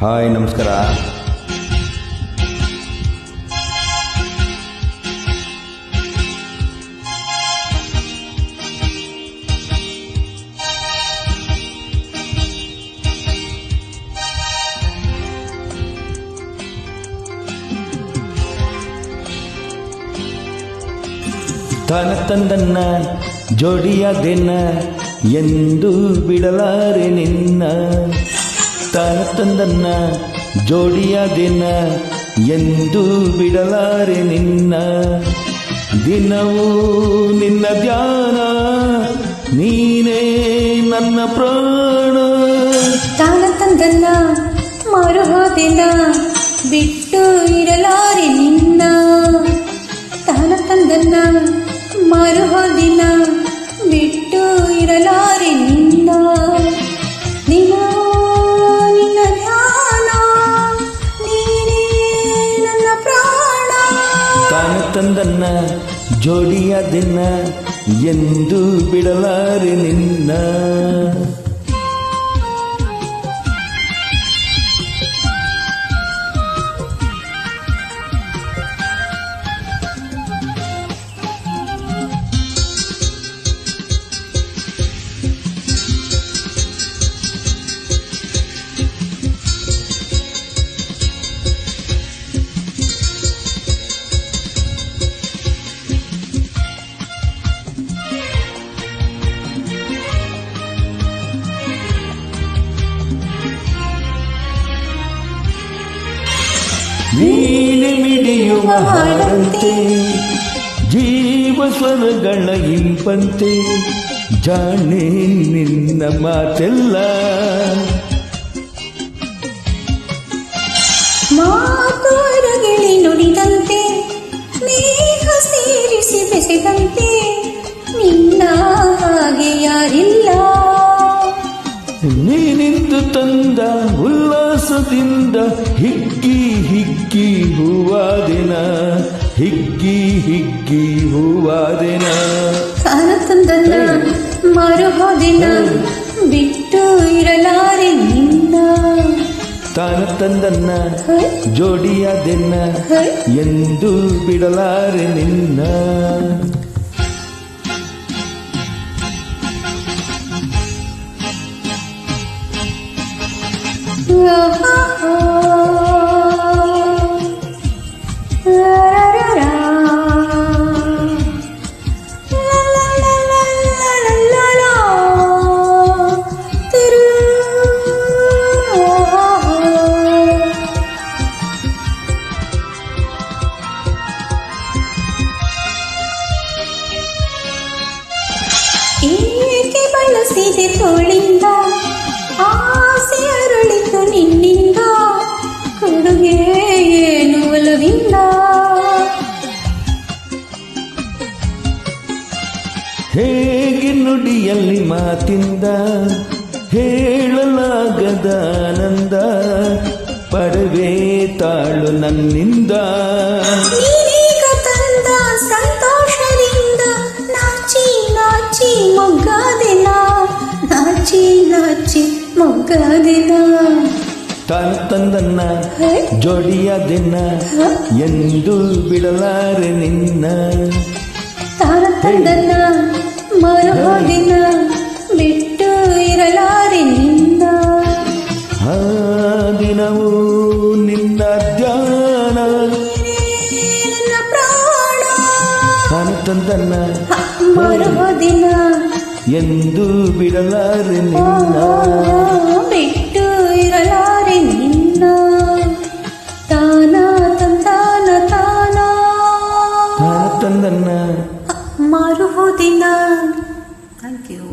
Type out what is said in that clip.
Hi ನಮಸ್ಕಾರ. ತನ ತಂದನ್ನ ಜೋಡಿಯಾದೆನ್ನ ಎಂದು ಬಿಡಲಾರೆ ನಿನ್ನ ತನ ತಂದನ್ನ ದಿನ ಎಂದು ಬಿಡಲಾರೆ ನಿನ್ನ. ದಿನವೂ ನಿನ್ನ ಧ್ಯಾನ, ನೀನೇ ನನ್ನ ಪ್ರಾಣ. ತಾನ ತಂದನ್ನ ಮರುಹೋದಿನ ಬಿಟ್ಟು ತಾನ ಜೋಡಿಯ ದಿನ ಎಂದು ಬಿಡಲಾರೆ ನಿನ್ನ. ವೀಣೆ ಮಿಡಿಯುವ ಹಾಡಂತೆ. ಜೀವ ಸ್ವರಗಳ ಇಂಪಂತೆ. ಜಾಣೆ ನಿನ್ನ ಮಾತೆಲ್ಲ. ಉಲ್ಲಾಸದಿಂದ ಹಿಗ್ಗಿ ಹಿಗ್ಗಿ ಹೂವಾದಿನ ಹಿಗ್ಗಿ ಹಿಗ್ಗಿ ಹೂವಾದಿನ ಕಾಲ ಮರುಹ ಮರುಹೋದಿನ ಬಿಟ್ಟು ಇರಲಾರೆ ನಿನ್ನ. ತಾನ ತಂದನ್ನ ಜೋಡಿಯಾದೆನ್ನ. ಎಂದು ಬಿಡಲಾರೆ ನಿನ್ನ. ಏಕೆ ಬಳಸಿದೆ ತೋಳಿಂದ ಆಸೆ ನುಡಿಯಲ್ಲಿ ಮಾತಿಂದ ಹೇಳಲಾಗದ ಆನಂದ ಪಡವೇ ತಾಳು ನನ್ನಿಂದ. ಸಂತೋಷದಿಂದ ನಾಚಿ ನಾಚಿ ಮೊಗ್ಗದಿನ ನಾಚಿ ನಾಚಿ ಮೊಗ್ಗದಿನ. ತಾನು ತಂದನ್ನ ಜೋಡಿಯ ದಿನ ಎಂದು ಬಿಡಲಾರೆ ನಿನ್ನ. ತಾರ ತಂದನ್ನ ಬಿಟ್ಟು ಇರಲಾರೆ ನಿನ್ನ. ಆ ದಿನವೂ ನಿನ್ನ ಧ್ಯಾನ. ನನ್ನ ಪ್ರಾಣ. ತಾನು ತಂದನ್ನ ಮರುಹೋದಿನ ಎಂದು ಬಿಡಲಾರೆ ನಿನ್ನ. ತಾನು ತಂದನ್ನ ಮರುಹೋದಿನ ಥ್ಯಾಂಕ್ ಯು